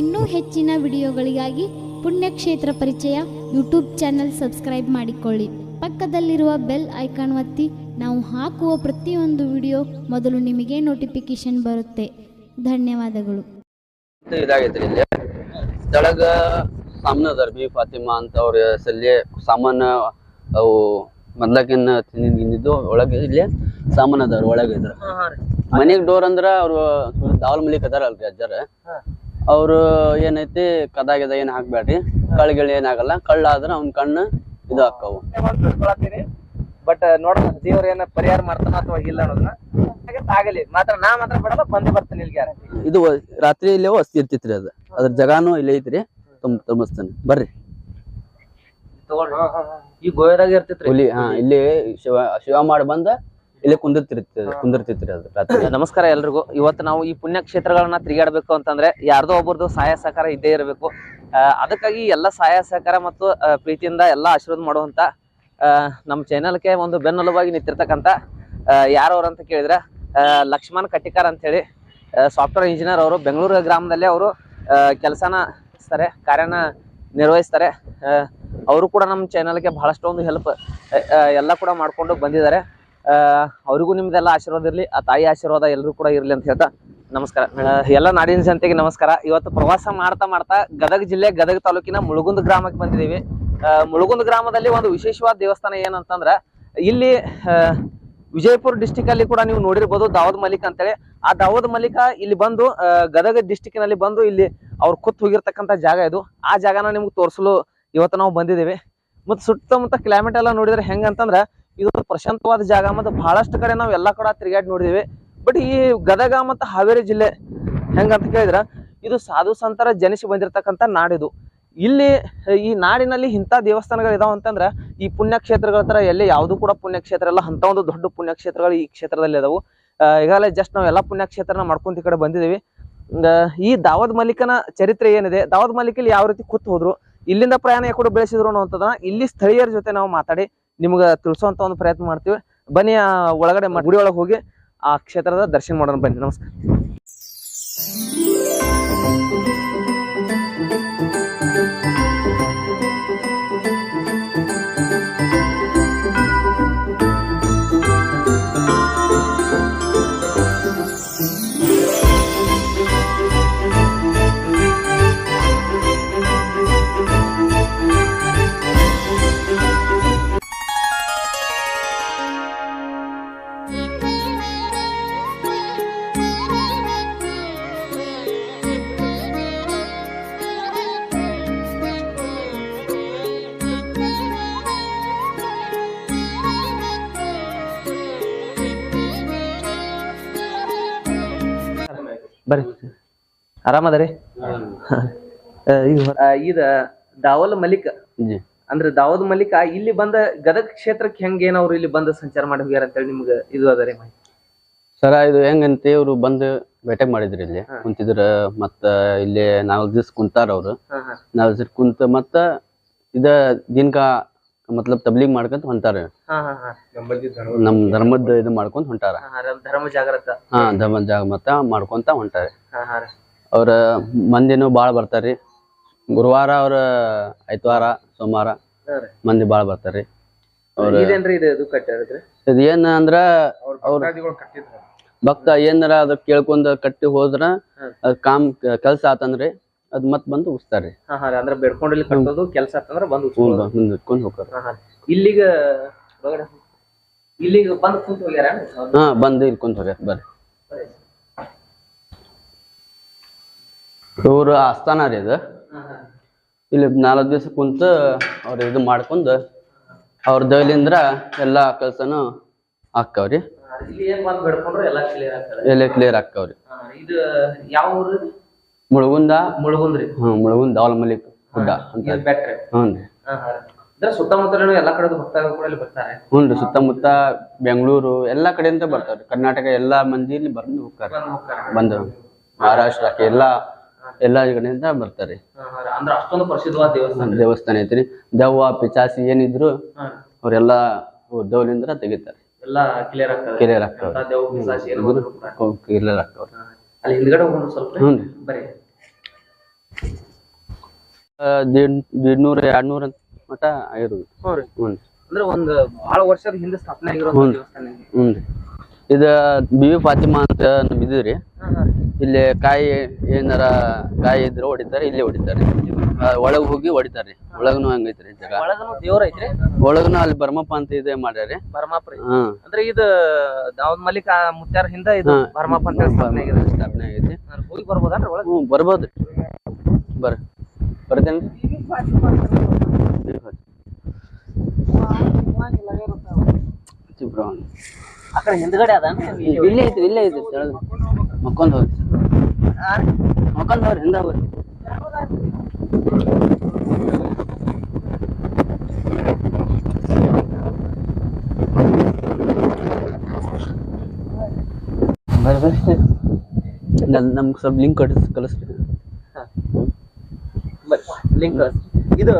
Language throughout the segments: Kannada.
ಇನ್ನೂ ಹೆಚ್ಚಿನ ವಿಡಿಯೋಗಳಿಗಾಗಿ ಪುಣ್ಯಕ್ಷೇತ್ರ ಪರಿಚಯ ಯೂಟ್ಯೂಬ್ ಚಾನೆಲ್ ಸಬ್ಸ್ಕ್ರೈಬ್ ಮಾಡಿಕೊಳ್ಳಿ. ಪಕ್ಕದಲ್ಲಿರುವ ಬೆಲ್ ಐಕಾನ್ ಒತ್ತಿ ನಾವು ಹಾಕುವ ಪ್ರತಿಯೊಂದು ವಿಡಿಯೋ ಮೊದಲು ನಿಮಗೆ ನೋಟಿಫಿಕೇಶನ್ ಬರುತ್ತೆ. ಧನ್ಯವಾದಗಳು. ಇದು ಇದಾಗೈತ್ರಿ ಇಲ್ಲಿ ತೆಳಗ ಸಾಮಾನ್ ಅದಾರ ಬಿ ಫಾತಿಮಾ ಅಂತ ಅವ್ರ ಹೆಸರಲ್ಲಿ ಸಾಮಾನ ಅವು ಮೊದ್ಲಕಿನ್ನ ತಿಂದಿದ್ದು ಒಳಗೆ ಇಲ್ಲಿ ಸಾಮಾನ್ಯದವ್ರು ಅದಾರ ಒಳಗೆ ಇದ್ರ. ಮನೆಗ್ ಡೋರ್ ಅಂದ್ರ ಅವ್ರು ದಾವಲ್ ಮಲಿಕ್ ಅದಾರ ಅಲ್ರಿ ಅಜ್ಜಾರ ಅವ್ರು ಏನೈತಿ ಕದಾಗಿದ ಏನ್ ಹಾಕ್ಬೇಡ್ರಿ ಗಿಳಿ ಏನಾಗಲ್ಲ ಕಳ್ಳ ಆದ್ರ ಅವ್ನ ಕಣ್ಣು ಇದು ಹಾಕವು. ಬಟ್ ನೋಡ ದೇವ್ರ ಏನ ಪರಿಹಾರ ಮಾಡ್ತಾನ ಅಥವಾ ಇಲ್ಲ ಅನ್ನೋದನ್ನ ಆಗಲಿ. ಮಾತ್ರ ನಾ ಮಾತ್ರ ಬಿಡಲ್ಲ ಬಂದೇ ಬರ್ತಾನೆ ಇಲ್ಲಿ ಗ್ಯಾರಂಟಿ ಇದು ರಾತ್ರಿ ಇಲ್ಲೇ ವಸ್ತಿ ಇರ್ತಿತ್ರಿ ಅದ. ಅದ್ರ ಜಗಾನು ಇಲ್ಲೇ ಐತ್ರಿ. ತುಂಬ ತುಂಬಿಸ್ತಾನೆ ಬರ್ರಿ. ಈ ಗೋಯದಾಗ ಇರ್ತಿತ್ರಿ. ಹುಲಿ ಹಾ ಇಲ್ಲಿ ಶಿವ ಶಿವ ಮಾಡಿ ಬಂದ ಇಲ್ಲಿ ಕುಂದಿರ್ತಿರ್ತಿ ಕುಂದಿರ್ತಿತ್ರಿ ಅದು ರಾತ್ರಿ. ನಮಸ್ಕಾರ ಎಲ್ರಿಗೂ. ಇವತ್ತು ನಾವು ಈ ಪುಣ್ಯ ಕ್ಷೇತ್ರಗಳನ್ನ ತಿರುಗಾಡ್ಬೇಕು ಅಂತಂದ್ರೆ ಯಾರ್ದೋ ಒಬ್ಬರದು ಸಹಾಯ ಸಹಕಾರ ಇದ್ದೇ ಇರಬೇಕು. ಅದಕ್ಕಾಗಿ ಎಲ್ಲ ಸಹಾಯ ಸಹಕಾರ ಮತ್ತು ಪ್ರೀತಿಯಿಂದ ಎಲ್ಲ ಆಶೀರ್ವಾದ ಮಾಡುವಂತ ನಮ್ಮ ಚಾನೆಲ್ಗೆ ಒಂದು ಬೆನ್ನೆಲುಬಾಗಿ ನಿಂತಿರ್ತಕ್ಕಂಥ ಯಾರವ್ರು ಅಂತ ಕೇಳಿದ್ರೆ ಲಕ್ಷ್ಮಣ್ ಕಟ್ಟಿಕಾರ್ ಅಂತ ಹೇಳಿ ಸಾಫ್ಟ್ವೇರ್ ಇಂಜಿನಿಯರ್ ಅವರು ಬೆಂಗಳೂರು ಗ್ರಾಮದಲ್ಲಿ ಅವರು ಕೆಲಸನ ಸರಿ ಕಾರ್ಯನ ನಿರ್ವಹಿಸ್ತಾರೆ. ಅವರು ಕೂಡ ನಮ್ಮ ಚಾನಲ್ಗೆ ಬಹಳಷ್ಟು ಒಂದು ಹೆಲ್ಪ್ ಎಲ್ಲ ಕೂಡ ಮಾಡ್ಕೊಂಡು ಬಂದಿದ್ದಾರೆ. ಅವರಿಗೂ ನಿಮ್ದೆಲ್ಲ ಆಶೀರ್ವಾದ ಇರಲಿ, ಆ ತಾಯಿ ಆಶೀರ್ವಾದ ಎಲ್ಲರೂ ಕೂಡ ಇರಲಿ ಅಂತ ಹೇಳ್ತಾ ನಮಸ್ಕಾರ. ಎಲ್ಲ ನಾಡಿನ ಜನತೆಗೆ ನಮಸ್ಕಾರ. ಇವತ್ತು ಪ್ರವಾಸ ಮಾಡ್ತಾ ಮಾಡ್ತಾ ಗದಗ ಜಿಲ್ಲೆ, ಗದಗ ತಾಲೂಕಿನ ಮುಳುಗುಂದ ಗ್ರಾಮಕ್ಕೆ ಬಂದಿದ್ದೀವಿ. ಮುಳುಗುಂದ ಗ್ರಾಮದಲ್ಲಿ ಒಂದು ವಿಶೇಷವಾದ ದೇವಸ್ಥಾನ ಏನಂತಂದ್ರೆ, ಇಲ್ಲಿ ವಿಜಯಪುರ ಡಿಸ್ಟಿಕ್ ಅಲ್ಲಿ ಕೂಡ ನೀವು ನೋಡಿರ್ಬೋದು ದಾವದ್ ಮಲಿಕ್ ಅಂತೇಳಿ. ಆ ದಾವದ್ ಮಲಿಕ ಇಲ್ಲಿ ಬಂದು ಗದಗ ಡಿಸ್ಟಿಕ್ನಲ್ಲಿ ಬಂದು ಇಲ್ಲಿ ಅವ್ರು ಕೂತ್ ಹೋಗಿರ್ತಕ್ಕಂಥ ಜಾಗ ಇದು. ಆ ಜಾಗನ ನಿಮ್ಗೆ ತೋರಿಸಲು ಇವತ್ತು ನಾವು ಬಂದಿದ್ದೇವೆ. ಮತ್ತು ಸುತ್ತಮುತ್ತ ಕ್ಲೈಮೇಟ್ ಎಲ್ಲ ನೋಡಿದ್ರೆ ಹೆಂಗಂತಂದ್ರೆ ಇದು ಪ್ರಶಾಂತವಾದ ಜಾಗ ಮತ್ತು ಬಹಳಷ್ಟು ಕಡೆ ನಾವು ಎಲ್ಲ ಕಡೆ ತಿರುಗಾಡಿ ನೋಡಿದಿವಿ. ಬಟ್ ಈ ಗದಗ ಮತ್ತು ಹಾವೇರಿ ಜಿಲ್ಲೆ ಹೆಂಗಂತ ಕೇಳಿದ್ರೆ ಇದು ಸಾಧು ಸಂತರ ಜನಿಸಿ ಬಂದಿರತಕ್ಕಂಥ ನಾಡಿದು. ಇಲ್ಲಿ ಈ ನಾಡಿನಲ್ಲಿ ಇಂಥ ದೇವಸ್ಥಾನಗಳು ಇದಾವ ಅಂತಂದ್ರ ಈ ಪುಣ್ಯಕ್ಷೇತ್ರಗಳ ತರ ಎಲ್ಲಿ ಯಾವುದು ಕೂಡ ಪುಣ್ಯಕ್ಷೇತ್ರ ಎಲ್ಲ ಅಂತ ಒಂದು ದೊಡ್ಡ ಪುಣ್ಯಕ್ಷೇತ್ರಗಳು ಈ ಕ್ಷೇತ್ರದಲ್ಲಿ ಇದಾವೆ. ಈಗಾಗಲೇ ಜಸ್ಟ್ ನಾವು ಎಲ್ಲ ಪುಣ್ಯಕ್ಷೇತ್ರನ ಮಾಡ್ಕೊಂತ ಈ ಕಡೆ ಬಂದಿದ್ದೀವಿ ಈ ದಾವದ್ ಮಲಿಕನ ಚರಿತ್ರೆ ಏನಿದೆ ದಾವದ್ ಮಲಿಕಲ್ಲಿ ಯಾವ ರೀತಿ ಕೂತ್ ಹೋದ್ರು, ಇಲ್ಲಿಂದ ಪ್ರಯಾಣ ಕೂಡ ಬೆಳೆಸಿದ್ರು ಅನ್ನೋಂಥದ್ದನ್ನ ಇಲ್ಲಿ ಸ್ಥಳೀಯರ ಜೊತೆ ನಾವು ಮಾತಾಡಿ ನಿಮ್ಗೆ ತಿಳಿಸುವಂತ ಒಂದು ಪ್ರಯತ್ನ ಮಾಡ್ತೀವಿ. ಬನ್ನಿ, ಆ, ಒಳಗಡೆ ಗುಡಿ ಒಳಗೆ ಹೋಗಿ ಆ ಕ್ಷೇತ್ರದ ದರ್ಶನ ಮಾಡೋಣ ಬನ್ನಿ. ನಮಸ್ಕಾರ. ಆರಾಮದರಿ ಇದ ದಾವಲ್ ಮಲಿಕ್ ಅಂದ್ರೆ ದಾವದ್ ಮಲಿಕ ಇಲ್ಲಿ ಬಂದ ಗದಗ ಕ್ಷೇತ್ರಕ್ಕೆ ಹೆಂಗ್ ಏನವ್ರು ಇಲ್ಲಿ ಬಂದ ಸಂಚಾರ ಮಾಡಿ ಹೋಗ್ಯಾರ ಅಂತೇಳಿ ನಿಮ್ಗೆ ಇದು ಅದರಿ ಮಾಹಿತಿ. ಸರ ಇದು ಹೆಂಗಂತೆ ಇವ್ರು ಬಂದು ಭೇಟಿ ಮಾಡಿದ್ರಿ ಇಲ್ಲಿ. ಕುಂತಿದ್ರ ಮತ್ತ ಇಲ್ಲಿ ನಾಲ್ಕು ದಿವ್ಸ ಕುಂತಾರ ಅವ್ರು. ನಾಲ್ಕು ದಿವ್ಸ ಕುಂತ ಮತ್ತ ಇದ ದಿನಕ ಮತ್ಲಬ್ ತಬ್ಲಿಗ್ ಮಾಡ್ಕೊಂತ ಹೊಂಟಾರ. ಹಾ ಹಾ ಹಾ. ನಮ್ ಧರ್ಮದ ಇದು ಮಾಡ್ಕೊಂತ ಹೊಂಟಾರ. ಧರ್ಮ ಜಾಗೃತ ಹಾ ಧರ್ಮ ಜಾಗ ಮತ್ತ ಮಾಡ್ಕೊಂತ ಹೊಂಟಾರ. ಹಾ ಹಾ ರೀ. ಅವ್ರ ಮಂದಿನೂ ಬಾಳ ಬರ್ತಾರ್ರಿ. ಗುರುವಾರ ಅವ್ರ ಐತವಾರ ಸೋಮವಾರ ಮಂದಿ ಬಾಳ ಬರ್ತಾರ್ರಿ. ಇದೇನ್ರಿ ಇದು ಇದು ಕಟ್ಟಿದ್ರಿ ಇದ್ ಏನ್ ಅಂದ್ರ ಅವ್ರ ಭಕ್ತ ಏನಾರ ಅದ್ ಕೇಳ್ಕೊಂಡ್ ಕಟ್ಟಿ ಹೋದ್ರ. ಅದ್ ಕಾಮ್ ಕೆಲ್ಸ ಆತಂದ್ರಿ ಅದ್ ಮತ್ ಬಂದು ಉಸ್ತಾರ್ರಿ. ಅಂದ್ರೆ ಇಲ್ಲಿ ಕಟ್ಟೋದು ಕೆಲಸ ಆತಂದ್ರ ಬಂದು ಹೋಗ್ತಾರ ಇಲ್ಲಿಗ. ಇಲ್ಲಿಗ ಬಂದು ಕುಂತ ಹೋಗ್ಯಾರ ಹಾ ಬಂದ್ ಇಲ್ಕೊಂಡ್ ಹೋಗ್ಯಾರ ಬರ್ರಿ. ಇವ್ರ ಆಸ್ಥಾನ ರೀ ಇದು. ಇಲ್ಲಿ ನಾಲ್ಕು ದಿವಸ ಕುಂತ ಅವ್ರ ಇದು ಮಾಡ್ಕೊಂಡ್ ಅವ್ರ ದಯಲಿಂದ್ರ ಎಲ್ಲಾ ಕೆಲಸನು ಆಕ್ಕವ್ರಿ ಎಲ್ಲಾ ಕ್ಲಿಯರ್ ಆಕ್ಕವ್ರಿ ಮುಳುಗುಂದ? ಮುಳುಗುಂದ್ರಿ ಹ್ಮ್ ಮುಳುಗುಂದ ಅವಲ ಮಲಿಕ್ ಗುಡ್ಡ ಹ್ಞೂ ಸುತ್ತಮುತ್ತಲಿನ ಎಲ್ಲಾ ಕಡೆ ಬರ್ತಾರೆ. ಹ್ಞೂನ್ರಿ ಸುತ್ತಮುತ್ತ ಬೆಂಗಳೂರು ಎಲ್ಲಾ ಕಡೆಯಿಂದ ಬರ್ತಾವ್ರಿ. ಕರ್ನಾಟಕ ಎಲ್ಲಾ ಮಂದಿ ಇಲ್ಲಿ ಬಂದು ಹೋಗ್ತಾರ. ಬಂದು ಹೋಗ್ತಾರೆ. ಬಂದು ಮಹಾರಾಷ್ಟ್ರಕ್ಕೆ ಎಲ್ಲಾ ಎಲ್ಲಾ ಕಡೆಯಿಂದ ಬರ್ತಾರೆ. ಅಂದ್ರೆ ಅಷ್ಟೊಂದು ಪ್ರಸಿದ್ಧವಾದ ದೇವಸ್ಥಾನ. ದೇವಸ್ಥಾನ ಐತ್ರಿ. ದೆವ್ವ ಪಿಚಾಸಿ ಏನಿದ್ರು ಅವರೆಲ್ಲ ದೇವ್ರಿಂದ ದೌಲಿಂದ್ರ ತೆಗಿತಾರೆ. ಎಲ್ಲ ಕ್ಲಿಯರ್ ಆಗ್ತದೆ. ಕ್ಲಿಯರ್ ಆಗ್ತಾವ. ಕ್ಲಿಯರ್ ಆಗ್ತಾವ ಹಾ. ಅಲ್ಲಿ ಹಿಂದ್ಗಡೆ ಹೋಗೋಣ ಸ್ವಲ್ಪ ಹ್ಞೂ ರೀ. ಬರೀ ದೀಡ್ನೂರ ಎರಡ್ನೂರ ಮಟ ಆಗಿರೋದು. ಹ್ಞೂ ರೀ. ಹ್ಞೂ ರೀ. ಅಂದ್ರೆ ಒಂದ್ ಬಹಳ ವರ್ಷದ ಹಿಂದೆ ಸ್ಥಾಪನೆ ಆಗಿರೋ ದೇವಸ್ಥಾನ ಇದು. ಹ್ಞೂ ರೀ. ಇದು ಬಿವಿ ಫಾತಿಮಾ ಅಂತ ನಮ್ ಇದು ರೀ. ಹಾ, ಹಾ. ಇಲ್ಲಿ ಕಾಯಿ ಏನಾರ ಕಾಯಿ ಇದ್ರೆ ಹೊಡಿತಾರೆ ಇಲ್ಲಿ ಹೊಡಿತಾರೆ. ಒಳಗ್ ಹೋಗಿ ಹೊಡಿತಾರೆ. ಒಳಗನು ಹಂಗೈತ್ರಿ ಜಾಗ. ಒಳಗನು ದೇವ್ರ ಐತ್ರಿ? ಒಳಗನು ಅಲ್ಲಿ ಬರ್ಮಪ್ಪ ಅಂತ ಇದೆ ಮಾಡ್ಯಾರಿ. ಬರಮಾಪ್ರಿ ಹಾ. ಅಂದ್ರೆ ಇದು ದಾವದ್ ಮಲ್ಲಿಕ ಮುತ್ಯಾರ ಹಿಂದ ಇದು ಹಾ. ಬರಮಾಪ ಅಂತ ಹೇಳಿ ಸ್ಥಾಪನೆ ಆಗಿದೆ. ಸ್ಥಾಪನೆ ಆಗೈತಿ. ನಾನು ಹೋಗಿ ಬರ್ಬೋದನ್ರಿ ಒಳಗೆ? ಹ್ಞೂ ಬರ್ಬೋದ್ರಿ ಬರ್ರಿ. ಬರ್ತೇನೆ. ಆ ಕಡೆ ಹಿಂದ್ಗಡೆ ಅದ ಇಲ್ಲೇ ಐತಿ ಇಲ್ಲೇ ಐತಿ ಮಕ್ಕೊಂದ್ ಹೋಗ್ರಿ. ಮಕ್ಕೊಂದ್ ಹೋಗ್ರಿ ಹಿಂದ ಹೋಗ್ರಿ ಬರ್ರಿ ಬರ್ರಿ ನಮ್ಗ್ ಸ್ವಲ್ಪ ಲಿಂಕ್ ಕಳಿಸ್ ಕಳಿಸ್ರಿ ಲಿಂಕ್ ಇದು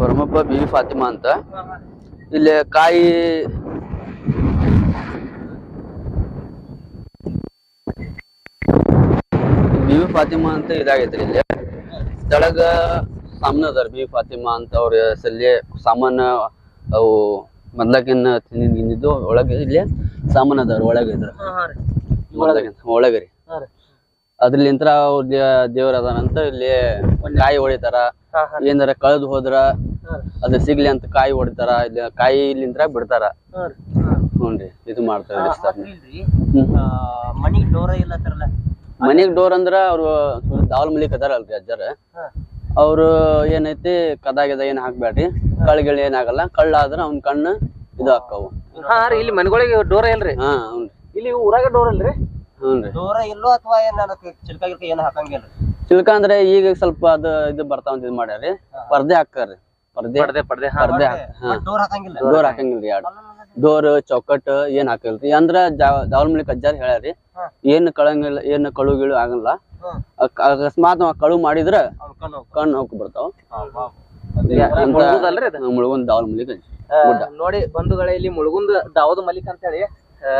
ಬರ್ಮಪ್ಪ ಬಿ ಫಾತಿಮಾ ಅಂತ. ಇಲ್ಲಿ ಕಾಯಿ ಬಿ ಫಾತಿಮಾ ಅಂತ ಇದಾಗೈತ್ರಿ ಇಲ್ಲಿ. ಕೆಳಗ ಸಾಮಾನ್ ಅದಾರ ಬಿ ಫಾತಿಮಾ ಅಂತ ಅವ್ರ ಹೆಸರಲ್ಲಿ ಸಾಮಾನ ಅವು ಮೊದ್ಲಕಿನ್ನ ತಿಂದಿದ್ದು ಒಳಗೆ ಇಲ್ಲಿ ಸಾಮಾನ್ ಅದಾರ ಒಳಗೆ ಇದ್ರ. ಒಳಗೆ ರೀ. ಅವ್ರ ದೇವ್ರ ಅದಾರಂತ ಇಲ್ಲಿ ಕಾಯಿ ಹೊಡಿತಾರ. ಏನಾರ ಕಳೆದು ಹೋದ್ರ. ಅದ ಸಿಗ್ಲಿ ಅಂತ ಕಾಯಿ ಹೊಡಿತಾರ. ಇಲ್ಲಿ ಕಾಯಿ ಇಲ್ಲಿಂತ್ರ ಬಿಡ್ತಾರ ಹ್ಞೂ. ಇದು ಮಾಡ್ತಾರ ಮನಿಗ್ ಡೋರ ಇಲ್ಲ ತರಲ್ಲ ಮನಿಗ್ ಡೋರ್ ಅಂದ್ರ ಅವ್ರು ದಾವಲ್ ಮಲಿಕ್ ಅದಾರಲ್ರಿ ಅಜ್ಜಾರ. ಅವ್ರು ಏನೈತಿ ಕದ ಗಿದಾ ಏನ್ ಹಾಕ್ಬ್ಯಾಡ್ರಿ. ಕಳ್ಗಿಳ್ ಏನಾಗಲ್ಲ ಕಳ್ಳ ಆದ್ರ ಅವ್ನ ಕಣ್ಣು ಇದು ಹಾಕವು. ಹಾ ರೀ ಇಲ್ಲಿ ಮನೆಗಳಿಗೆ ಡೋರ್ ಇಲ್ರಿ? ಹಾ ಇಲ್ಲಿ ಊರಾಗ ಡೋರ್ ಅಲ್ರಿ ಇಲ್ಲೋ ಅಥವಾ ಏನ್ ಚಿಲ್ಕ ಗಿಲ್ಕ ಏನ್ ಹಾಕಂಗಿಲ್ರಿ ಚಿಲ್ಕ ಅಂದ್ರೆ ಈಗ ಸ್ವಲ್ಪ ಅದು ಇದು ಬರ್ತಾವ ಇದು ಮಾಡ್ಯಾರಿ. ಪರ್ದೆ ಹಾಕ್ತಾರ್ರಿ. ಪರ್ದೆ. ಪರ್ದೆ ಪರ್ದೆ. ಹಾಕ್ ಹಾ. ಡೋರ್ ಹಾಕಂಗಿಲ್ಲ. ಡೋರ್ ಹಾಕಂಗಿಲ್ರಿ ಎರಡು ಡೋರ್ ಚೌಕಟ್ ಏನ್ ಹಾಕಿಲ್ರಿ? ಅಂದ್ರ ದಾವಲ್ ಮಲಿಕ್ ಕಜ್ಜಾರ್ ಹೇಳ್ಯಾರಿ. ಏನ್ ಕಳಂಗಿಲ್ಲ ಏನ್ ಕಳು ಗಿಳು ಆಗಲ್ಲ ಅಕ್- ಅಕಸ್ಮಾತ್ ನಾವ್ ಕಳು ಮಾಡಿದ್ರ ಕಣ್ಣು ಹೋಗ್ ಬರ್ತಾವ ಮುಳುಗುದಲ್ರಿ ಅದು? ಮುಳುಗುಂದ್ ಮಲಿಕ್ ಆ, ನೋಡಿ ಬಂಧುಗಳೇ ಇಲ್ಲಿ ಮುಳುಗುಂದ ದಾವದ ಮಲಿಕ್ ಅಂತ ಹೇಳಿ ಆ,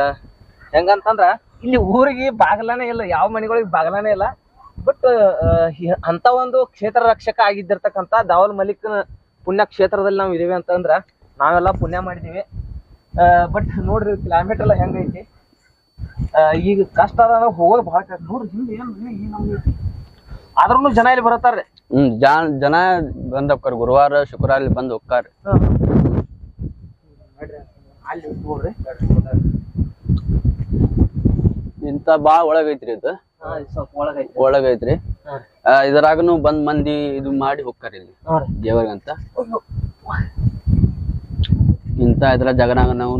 ಹೆಂಗಂತಂದ್ರ ಇಲ್ಲಿ ಊರಿಗೆ ಬಾಗಲಾನೇ ಇಲ್ಲ ಯಾವ ಮನೆಗಳಿಗೆ ಬಾಗಲಾನೇ ಇಲ್ಲ. ಬಟ್ ಅಂತ ಒಂದು ಕ್ಷೇತ್ರ ರಕ್ಷಕ ಆಗಿದ್ದಿರ್ತಕ್ಕಂತ ದಾವಲ್ ಮಲಿಕ್ನ ಪುಣ್ಯ ಕ್ಷೇತ್ರದಲ್ಲಿ ನಾವು ಇದೀವಿ ಅಂತಂದ್ರ ನಾವೆಲ್ಲ ಪುಣ್ಯ ಮಾಡಿದೀವಿ. ಬಟ್ ನೋಡ್ರಿ ಕ್ಲೈಮೇಟ್ ಎಲ್ಲ ಹೆಂಗೈತಿ ಐತಿ? ಈಗ ಕಷ್ಟ ಅದ ಹೋಗೋದು ಬಹಳ ಕಷ್ಟ. ನೋಡ್ರಿ ಹಿಂದೆ ಏನ್ ಆದ್ರೂ ಜನ ಇಲ್ಲಿ ಬರತ್ತಾರ್ರಿ. ಹ್ಮ್ ಜಾನ್ ಜನ ಬಂದ್ ಹೋಗ್ತಾರ. ಗುರುವಾರ ಶುಕ್ರವಾರ ಇಲ್ಲಿ ಬಂದ್ ಹೋಗ್ತಾರ. ಅಲ್ಲಿ ನೋಡ್ರಿ. ಇಂತ ಬಾಳ ಒಳಗೈತ್ರಿ ಇದು. ಒಳಗೈತ್ರಿ ಇದರಾಗನು ಬಂದ್ ಮಂದಿ ಇದು ಮಾಡಿ ಹೋಗ್ತಾರ ಇಲ್ಲಿ. ದೇವರಿಗಂತ. ಇಂತ ಇದ್ರ ಜಗನಾಗ ನಾವು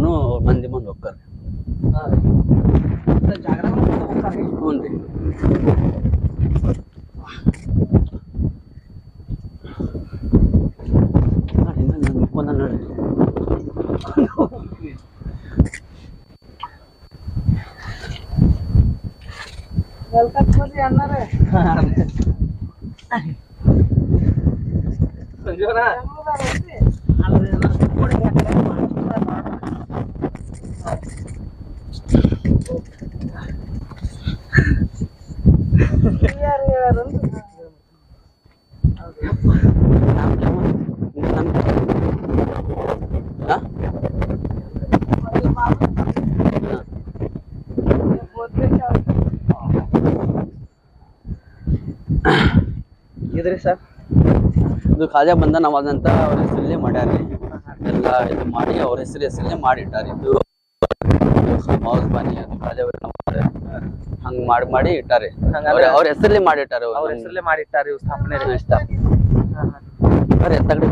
ಮಂದಿ ಮುಂದೆ ಹೋಗ್ತಾರೆ. ಹ್ಞೂ ಅಣ್ಣರೇ ಇನ್ನೊಂದ್ ನಾನ್ ಮುಕ್ಕೊಂದ ನೋಡ್ರಿ ಹಾ? ಇದ್ರಿ ಸರ್ ಇದು ಖಾಜಾ ಅದಂತ ಅವ್ರ ಹೆಸರಲ್ಲೇ ಮಾಡ್ಯಾರ. ಎಲ್ಲ ಇದು ಮಾಡಿ ಅವ್ರ ಹೆಸರು ಹೆಸರಲ್ಲೇ ಮಾಡಿಟ್ಟಾರ. ಇದು ಮೌಸ್ ಬಾನಿ ಅದು ಖಾಜಾ ಹಂಗ್ ಮಾಡಿ ಮಾಡಿ ಇಟ್ಟಾರೆ. ಅವ್ರ ಹೆಸರಲ್ಲೇ ಮಾಡಿಟ್ಟಾರ ಅವ್ರ. ಹೆಸರಲ್ಲೇ ಮಾಡಿಟ್ಟಾರ ಸ್ಥಾಪನೆ. ಇಷ್ಟ. ಎತ್ತಾಗಡೆ